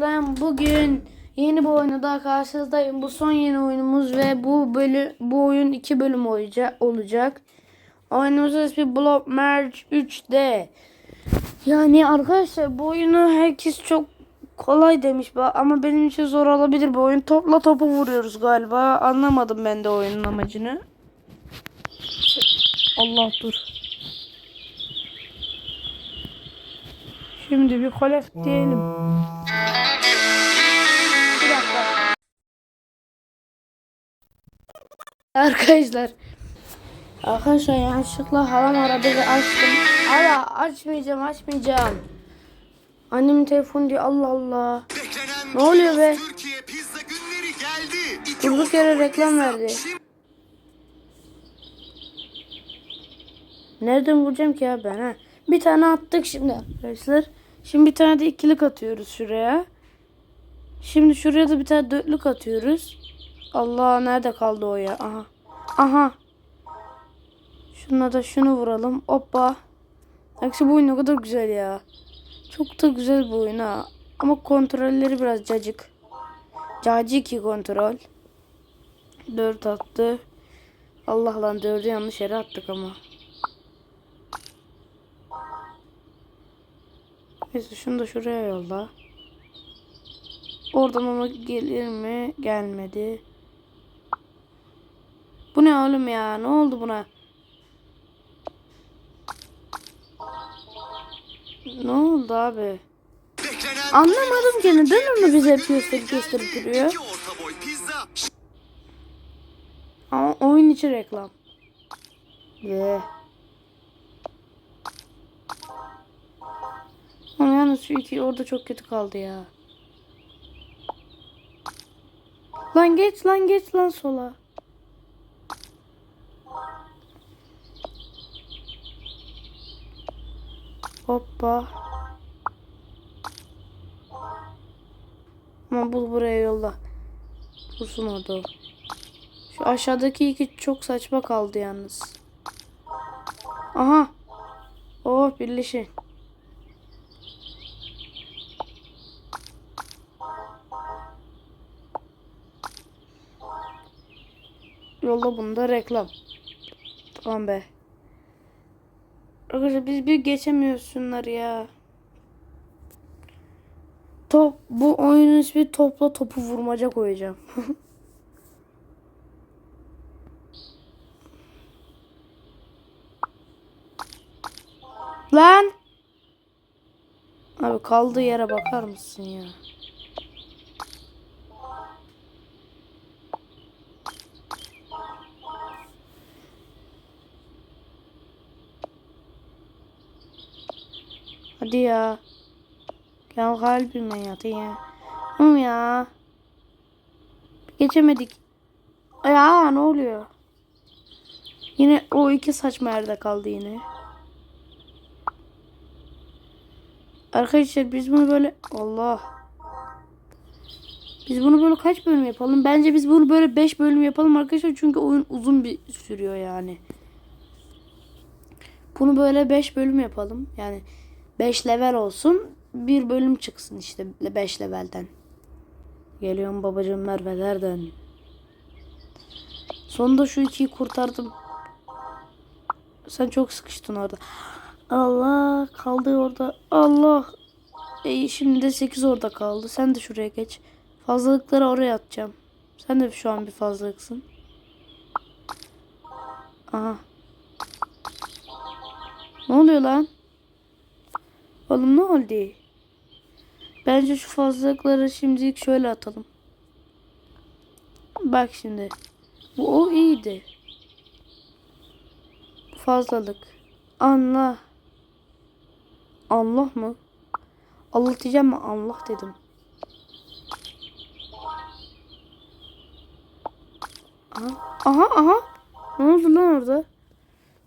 Arkadaşlar bugün yeni bir oyuna daha karşınızdayım. Bu son yeni oyunumuz ve bu bölü bu oyun iki bölüm olacak. Oyunumuzun ismi Block Merge 3D. Yani arkadaşlar bu oyunu herkes çok kolay demiş ama benim için zor olabilir bu oyun. Topla topu vuruyoruz galiba. Anlamadım ben de oyunun amacını. Allah dur. Şimdi bir kolef diyelim. Arkadaşlar. Arkadaşlar yanlışlıkla halam aradı ve açtım. Hala açmayacağım açmayacağım. Annemin telefonu diyor Allah Allah. Beklenen Ne oluyor be? Türkiye pizza günleri geldi. İki Durduk yere reklam pizza. verdi. Şimdi Nereden bulacağım ki ya ben ha? Bir tane attık şimdi arkadaşlar. Şimdi bir tane de ikilik atıyoruz şuraya. Şimdi şuraya da bir tane dörtlük atıyoruz. Allah nerede kaldı o ya? Aha. Aha. Şuna da şunu vuralım. Hoppa. Aksi bu oyun ne kadar güzel ya. Çok da güzel bu oyun ha. Ama kontrolleri biraz cacık. Caciki kontrol. Dört attı. Allah lan dördü yanlış yere attık ama. Neyse şunu da şuraya yolla. Oradan ama gelir mi? Gelmedi. Bu ne oğlum ya? Ne oldu buna? Ne oldu abi? Anlamadım ki neden onu bize hep gösterip gösterip duruyor. Ama oyun içi reklam. Ye. Ama yalnız şu iki orada çok kötü kaldı ya. Lan geç lan geç lan sola. Hoppa. Ama bul buraya yolla. Bulsun orada o. Şu aşağıdaki iki çok saçma kaldı yalnız. Aha. Oh birleşin. Yolla bunda reklam. Tamam be. Arkadaşlar biz bir geçemiyoruz şunları ya. Top bu oyunun ismi topla topu vurmaca koyacağım. Lan! Abi kaldığı yere bakar mısın ya? Hadi ya. Gel kalbime yatı ya. Hı ya. Geçemedik. Ya ne oluyor? Yine o iki saçma yerde kaldı yine. Arkadaşlar biz bunu böyle Allah. Biz bunu böyle kaç bölüm yapalım? Bence biz bunu böyle 5 bölüm yapalım arkadaşlar. Çünkü oyun uzun bir sürüyor yani. Bunu böyle 5 bölüm yapalım. Yani 5 level olsun. Bir bölüm çıksın işte 5 levelden. Geliyorum babacığım Merve'lerden. Sonunda şu ikiyi kurtardım. Sen çok sıkıştın orada. Allah kaldı orada. Allah. E, şimdi de 8 orada kaldı. Sen de şuraya geç. Fazlalıkları oraya atacağım. Sen de şu an bir fazlalıksın. Aha. Ne oluyor lan? Oğlum ne oldu? Bence şu fazlalıkları şimdilik şöyle atalım. Bak şimdi. Bu o iyiydi. Fazlalık. Allah. Allah mı? Allah diyeceğim mi? Allah dedim. Aha. Aha aha. Ne oldu lan orada?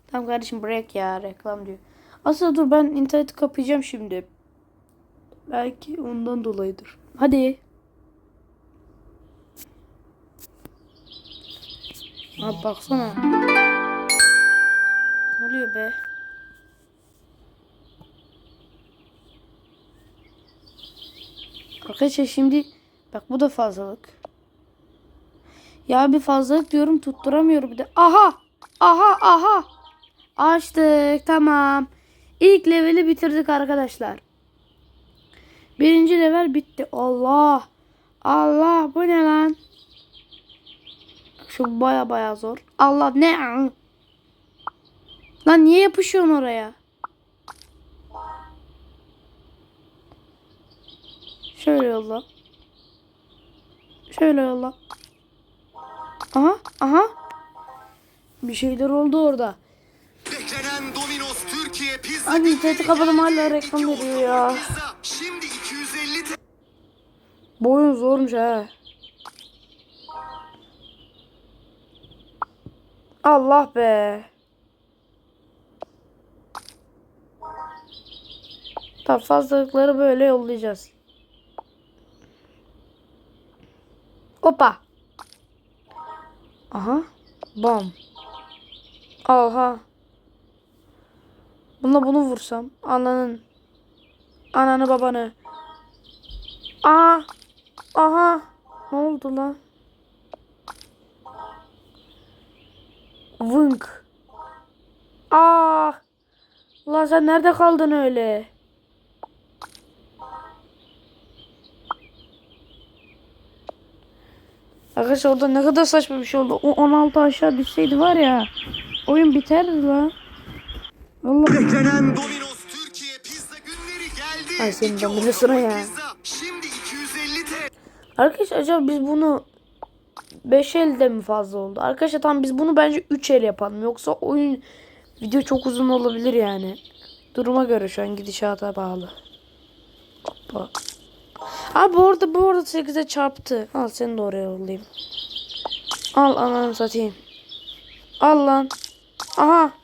Tamam kardeşim bırak ya reklam diyor. Aslında dur ben interneti kapayacağım şimdi. Belki ondan dolayıdır. Hadi. Abi baksana. Ne oluyor be? Arkadaşlar şimdi bak bu da fazlalık. Ya bir fazlalık diyorum tutturamıyorum bir de. Aha! Aha! Aha! Açtık tamam. İlk leveli bitirdik arkadaşlar. Birinci level bitti. Allah! Allah bu ne lan? Şu baya baya zor. Allah ne? Lan niye yapışıyorsun oraya? Şöyle yolla. Şöyle yolla. Aha, aha. Bir şeyler oldu orada. Günleri interneti kapadım, hala reklam veriyor ya. Şimdi 250 TL. Bu oyun zormuş ha. Allah be. Tamam fazlalıkları böyle yollayacağız. Hoppa. Aha. Bam. Aha. Bununla bunu vursam. Ananın. Ananı babanı. Aa. Aha. Ne oldu lan? Vınk. Aa. Lan sen nerede kaldın öyle? Arkadaşlar orada ne kadar saçma bir şey oldu. O 16 aşağı düşseydi var ya. Oyun biterdi lan. Allah. Beklenen Domino's Türkiye pizza günleri geldi. Ay senin de sıra ya. Pizza şimdi 250 TL. Arkadaşlar acaba biz bunu 5 elde mi fazla oldu? Arkadaşlar tamam biz bunu bence 3 el yapalım. Yoksa oyun video çok uzun olabilir yani. Duruma göre şu an gidişata bağlı. Hoppa. Abi orada bu arada 8'e çarptı. Al seni de oraya yollayayım. Al ananı satayım. Al lan. Aha.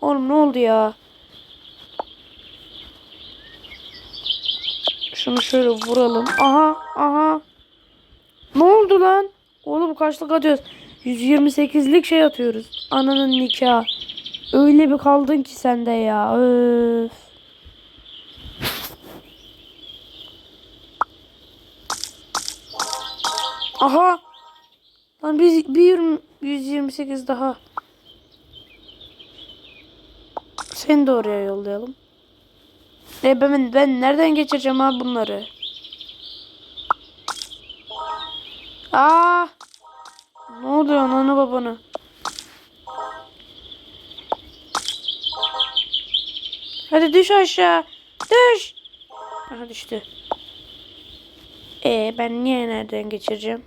Oğlum ne oldu ya? Şunu şöyle vuralım. Aha. Aha. Ne oldu lan? Oğlum kaçlık atıyoruz? 128'lik şey atıyoruz. Ananın nikahı. Öyle bir kaldın ki sende ya. Öf. Aha. Lan biz bir 128 daha. Seni de oraya yollayalım. E ben, ben nereden geçireceğim abi bunları? Aa! Ne oluyor ananı babanı? Hadi düş aşağı. Düş. Aha düştü. E ben niye nereden geçireceğim?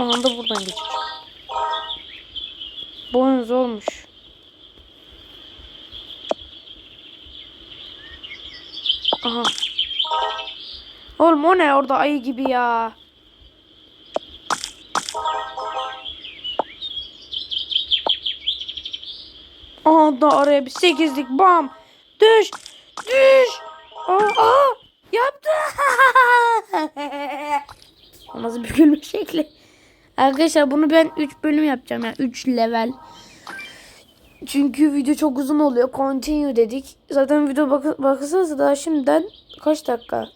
Aha da buradan geçeceğim. Bu oyun zormuş. Aha. Oğlum o ne orada ayı gibi ya. Aha da oraya bir sekizlik bam. Düş. Düş. Aa, aa, yaptı. Nasıl bir gülme şekli. Arkadaşlar bunu ben 3 bölüm yapacağım yani 3 level. Çünkü video çok uzun oluyor. Continue dedik. Zaten video bak bakırsanız daha şimdiden kaç dakika?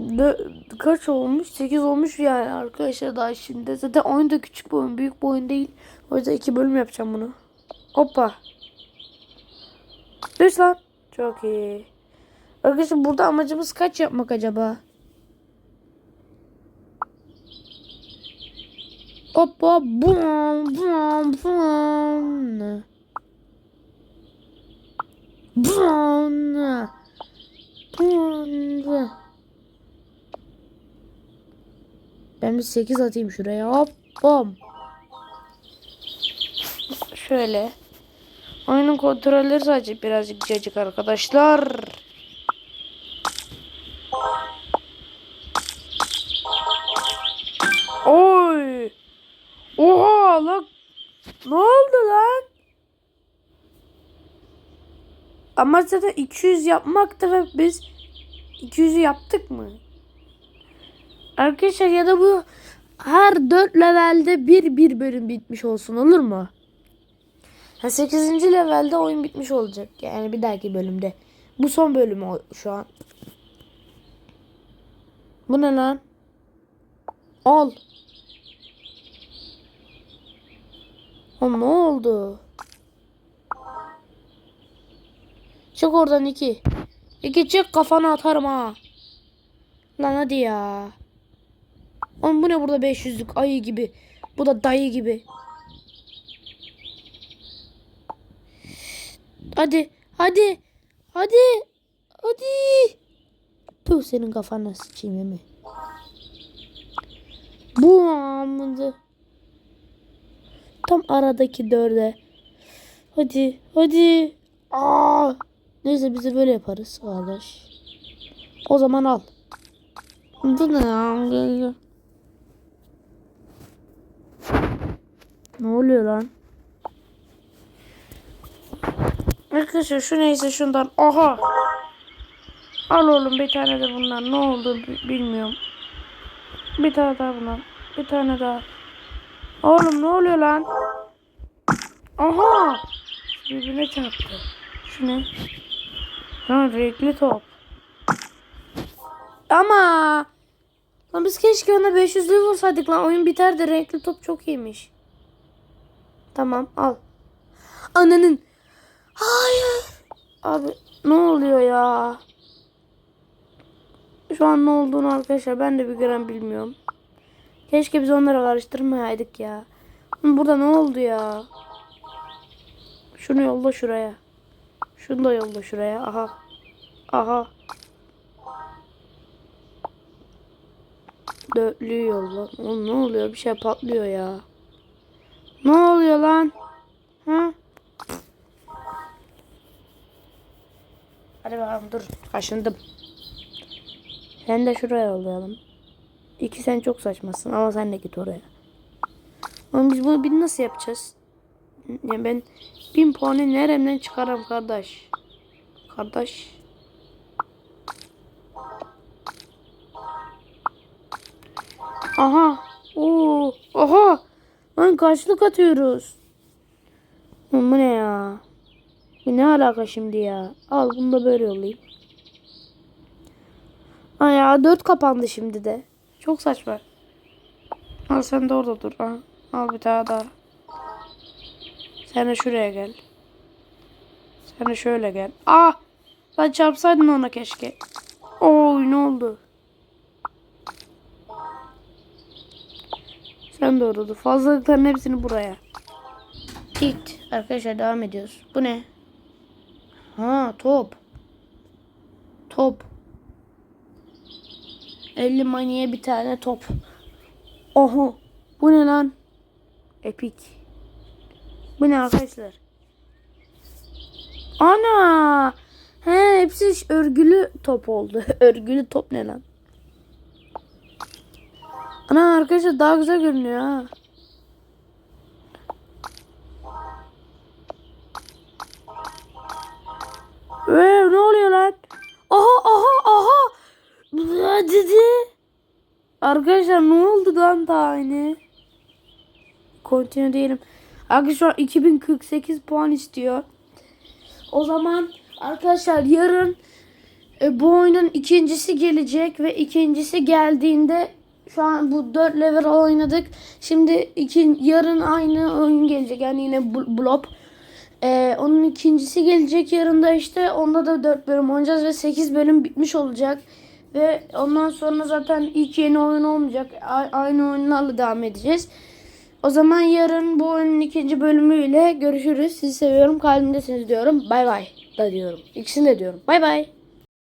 Dö- kaç olmuş? 8 olmuş yani arkadaşlar daha şimdi. Zaten oyun da küçük bir oyun. Büyük bir oyun değil. O yüzden 2 bölüm yapacağım bunu. Hoppa. Düş lan. Çok iyi. Arkadaşlar burada amacımız kaç yapmak acaba? Hoppa bum bum bum. Bum. Bum. Ben bir 8 atayım şuraya. Hop bom. Şöyle. Oyunun kontrolleri sadece birazcık cacık arkadaşlar. Ne oldu lan? Ama zaten 200 yapmaktı biz 200'ü yaptık mı? Arkadaşlar ya da bu her 4 levelde bir bir bölüm bitmiş olsun olur mu? Ha 8. levelde oyun bitmiş olacak. Yani bir dahaki bölümde. Bu son bölüm o- şu an. Bu ne lan? Al. Oğlum ne oldu? Çık oradan iki. İki çık kafana atarım ha. Lan hadi ya. Oğlum bu ne burada 500'lük ayı gibi. Bu da dayı gibi. Hadi. Hadi. Hadi. Hadi. Tuh senin kafana sıçayım emi. Bu amındı. Tam aradaki dörde. Hadi. Hadi. Aa. Neyse biz de böyle yaparız kardeş. O zaman al. Bu ne ya? Ne oluyor lan? Arkadaşlar şu neyse şundan. Aha. Al oğlum bir tane de bundan. Ne oldu bi- bilmiyorum. Bir tane daha bundan. Bir tane daha. Oğlum ne oluyor lan? Aha. Birbirine çarptı. Şu ne? Lan renkli top. Ama Lan biz keşke ona 500'lü vursaydık lan. Oyun biterdi. Renkli top çok iyiymiş. Tamam al. Ananın. Hayır. Abi ne oluyor ya? Şu an ne olduğunu arkadaşlar ben de bir gram bilmiyorum. Keşke biz onları karıştırmayaydık ya. Burada ne oldu ya? Şunu yolla şuraya. Şunu da yolla şuraya. Aha. Aha. Dörtlüyü yolla. Oğlum ne oluyor? Bir şey patlıyor ya. Ne oluyor lan? Ha? Hadi bakalım dur. Kaşındım. Sen de şuraya yollayalım. İki sen çok saçmasın ama sen de git oraya. Oğlum biz bunu bir nasıl yapacağız? Ya ben bin puanı neremden çıkarım kardeş? Kardeş. Aha. Oo. Aha. Lan kaçlık atıyoruz. Oğlum bu ne ya? Bu ne alaka şimdi ya? Al bunu da böyle yollayayım. Ay ya dört kapandı şimdi de. Çok saçma. Al sen de orada dur. Al, al bir daha daha. Sen de şuraya gel. Sen de şöyle gel. Ah! Lan çarpsaydın ona keşke. Oy ne oldu? Sen de orada dur. Fazlalıkların hepsini buraya. Git. Arkadaşlar devam ediyoruz. Bu ne? Ha top. Top. 50 maniye bir tane top. Oho. Bu ne lan? Epik. Bu ne arkadaşlar? Ana. He hepsi örgülü top oldu. örgülü top ne lan? Ana arkadaşlar daha güzel görünüyor ha. Ee, dedi? Arkadaşlar ne oldu lan daha aynı? Continue diyelim. Arkadaşlar şu an 2048 puan istiyor. O zaman arkadaşlar yarın e, bu oyunun ikincisi gelecek ve ikincisi geldiğinde şu an bu 4 level oynadık. Şimdi iki, yarın aynı oyun gelecek. Yani yine bl- blob. E, onun ikincisi gelecek yarın da işte onda da 4 bölüm oynayacağız ve 8 bölüm bitmiş olacak. Ve ondan sonra zaten ilk yeni oyun olmayacak. A- aynı oyunlarla devam edeceğiz. O zaman yarın bu oyunun ikinci bölümüyle görüşürüz. Sizi seviyorum. Kalbimdesiniz diyorum. Bay bay da diyorum. İkisini de diyorum. Bay bay.